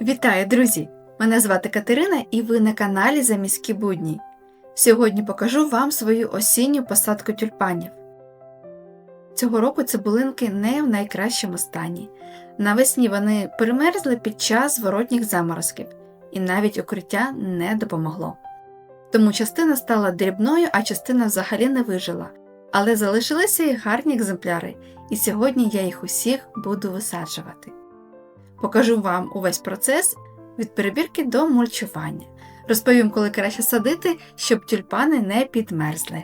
Вітаю, друзі! Мене звати Катерина і ви на каналі Заміські будні. Сьогодні покажу вам свою осінню посадку тюльпанів. Цього року цибулинки не в найкращому стані. Навесні вони перемерзли під час зворотніх заморозків, і навіть укриття не допомогло. Тому частина стала дрібною, а частина взагалі не вижила. Але залишилися і гарні екземпляри, і сьогодні я їх усіх буду висаджувати. Покажу вам увесь процес від перебірки до мульчування. Розповім, коли краще садити, щоб тюльпани не підмерзли.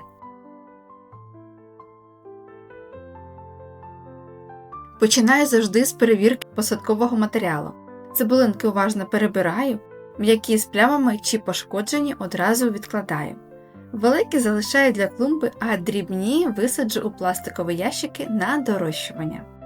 Починаю завжди з перевірки посадкового матеріалу. Цибулинки уважно перебираю, м'які з плямами чи пошкоджені одразу відкладаю. Великі залишаю для клумби, а дрібні висаджу у пластикові ящики на дорощування.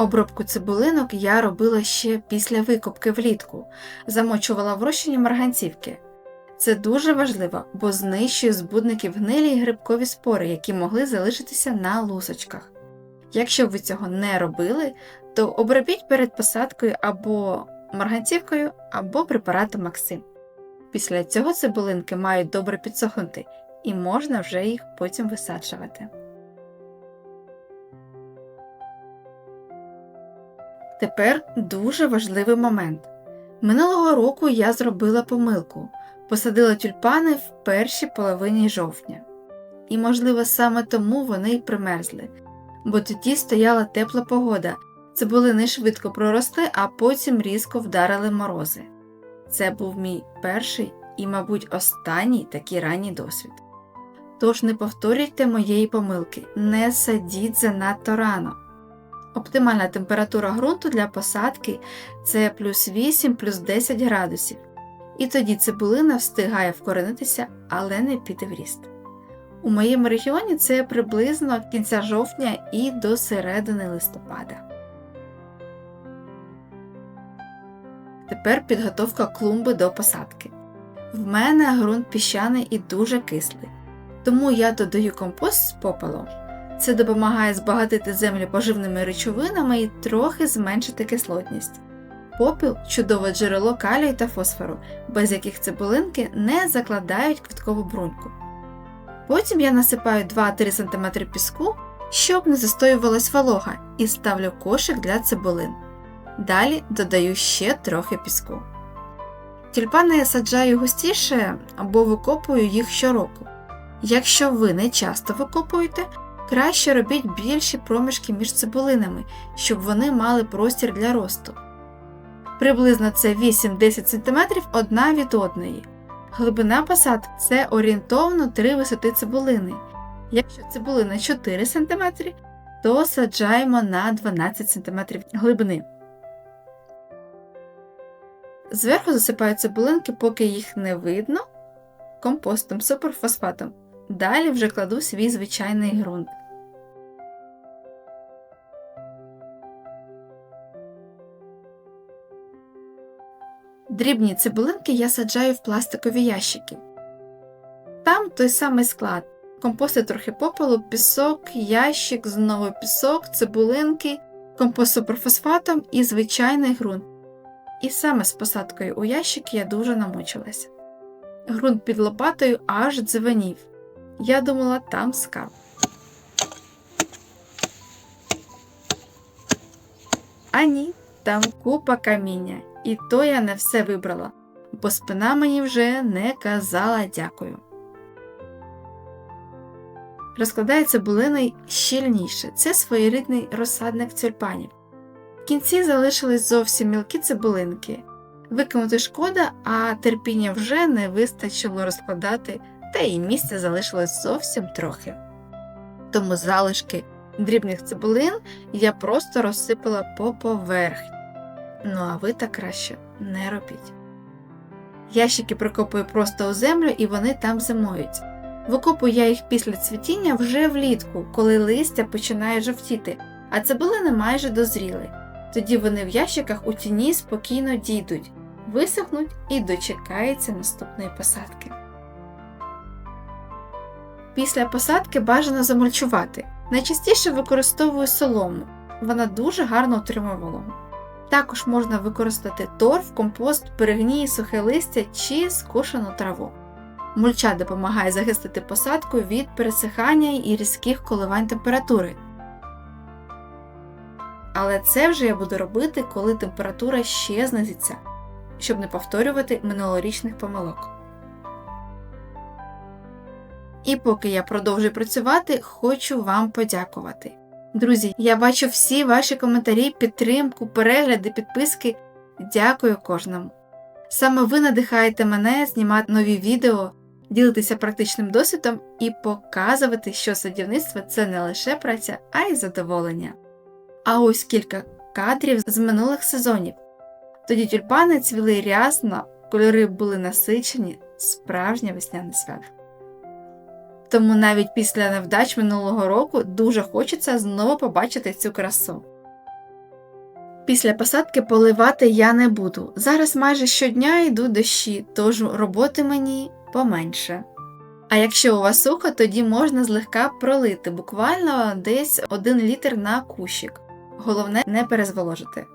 Обробку цибулинок я робила ще після викупки влітку, замочувала в розчині марганцівки. Це дуже важливо, бо знищує збудників гнилі і грибкові спори, які могли залишитися на лусочках. Якщо ви цього не робили, то обробіть перед посадкою або марганцівкою, або препаратом Максим. Після цього цибулинки мають добре підсохнути і можна вже їх потім висаджувати. Тепер дуже важливий момент. Минулого року я зробила помилку, посадила тюльпани в першій половині жовтня. І, можливо, саме тому вони й примерзли, бо тоді стояла тепла погода, цибулини швидко проросли, а потім різко вдарили морози. Це був мій перший і, мабуть, останній такий ранній досвід. Тож не повторюйте моєї помилки, не садіть занадто рано. Оптимальна температура ґрунту для посадки це плюс 8 плюс 10 градусів. І тоді цибулина встигає вкоренитися, але не піде в ріст. У моєму регіоні це приблизно кінця жовтня і до середини листопада. Тепер підготовка клумби до посадки. В мене ґрунт піщаний і дуже кислий, тому я додаю компост з попелом. Це допомагає збагатити землю поживними речовинами і трохи зменшити кислотність. Попіл чудове джерело калію та фосфору, без яких цибулинки не закладають квіткову бруньку. Потім я насипаю 2-3 см піску, щоб не застоювалась волога, і ставлю кошик для цибулин. Далі додаю ще трохи піску. Тюльпани я саджаю густіше або викопую їх щороку. Якщо ви не часто викопуєте, Краще робіть більші проміжки між цибулинами, щоб вони мали простір для росту. Приблизно це 8-10 см одна від одної. Глибина посадки це орієнтовно 3 висоти цибулини. Якщо цибулина 4 см, то саджаємо на 12 см глибини. Зверху засипаю цибулинки, поки їх не видно, компостом суперфосфатом. Далі вже кладу свій звичайний ґрунт. Дрібні цибулинки я саджаю в пластикові ящики. Там той самий склад. Компости трохи попелу, пісок, ящик, знову пісок, цибулинки, компост суперфосфатом і звичайний ґрунт. І саме з посадкою у ящик я дуже намучилася. Грунт під лопатою аж дзвенів. Я думала, там скарб. А ні, там купа каміння, і то я не все вибрала. бо спина мені вже не казала дякую. Розкладаю цибулини щільніше. Це своєрідний розсадник тюльпанів. В кінці залишились зовсім мілкі цибулинки. Викинути шкода, а терпіння вже не вистачило розкладати, та і місця залишилось зовсім трохи. Тому залишки дрібних цибулин я просто розсипала по поверхні. Ну а ви так краще не робіть. Ящики прикопую просто у землю і вони там зимують. Викопую я їх після цвітіння вже влітку, коли листя починає жовтіти, а цибулини майже дозріли. Тоді вони в ящиках у тіні спокійно дійдуть, висохнуть і дочекаються наступної посадки. Після посадки бажано замульчувати. Найчастіше використовую солому, вона дуже гарно отримує вологу. Також можна використати торф, компост, перегній, сухе листя чи скошену траву. Мульча допомагає захистити посадку від пересихання і різких коливань температури. Але це вже я буду робити, коли температура ще знизиться, щоб не повторювати минулорічних помилок. І поки я продовжую працювати, хочу вам подякувати. Друзі, я бачу всі ваші коментарі, підтримку, перегляди, підписки. Дякую кожному. Саме ви надихаєте мене знімати нові відео, ділитися практичним досвідом і показувати, що садівництво це не лише праця, а й задоволення. А ось кілька кадрів з минулих сезонів. Тоді тюльпани цвіли рясно, кольори були насичені, справжнє весняне свято. Тому навіть після невдач минулого року дуже хочеться знову побачити цю красу. Після посадки поливати я не буду. Зараз майже щодня йдуть дощі, тож роботи мені поменше. А якщо у вас сухо, тоді можна злегка пролити, буквально десь 1 літр на кущик. Головне не перезволожити.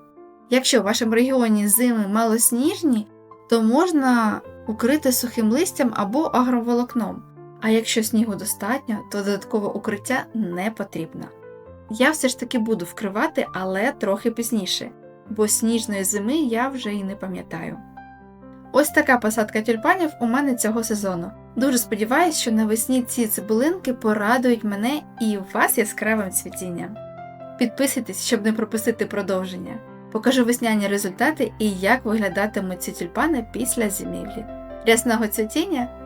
Якщо в вашому регіоні зими малосніжні, то можна укрити сухим листям або агроволокном. А якщо снігу достатньо, то додаткове укриття не потрібно. Я все ж таки буду вкривати, але трохи пізніше, бо сніжної зими я вже і не пам'ятаю. Ось така посадка тюльпанів у мене цього сезону. Дуже сподіваюся, що навесні ці цибулинки порадують мене і вас яскравим цвітінням. Підписуйтесь, щоб не пропустити продовження. Покажу весняні результати і як виглядатимуть ці тюльпани після зимівлі. Рясного цвітіння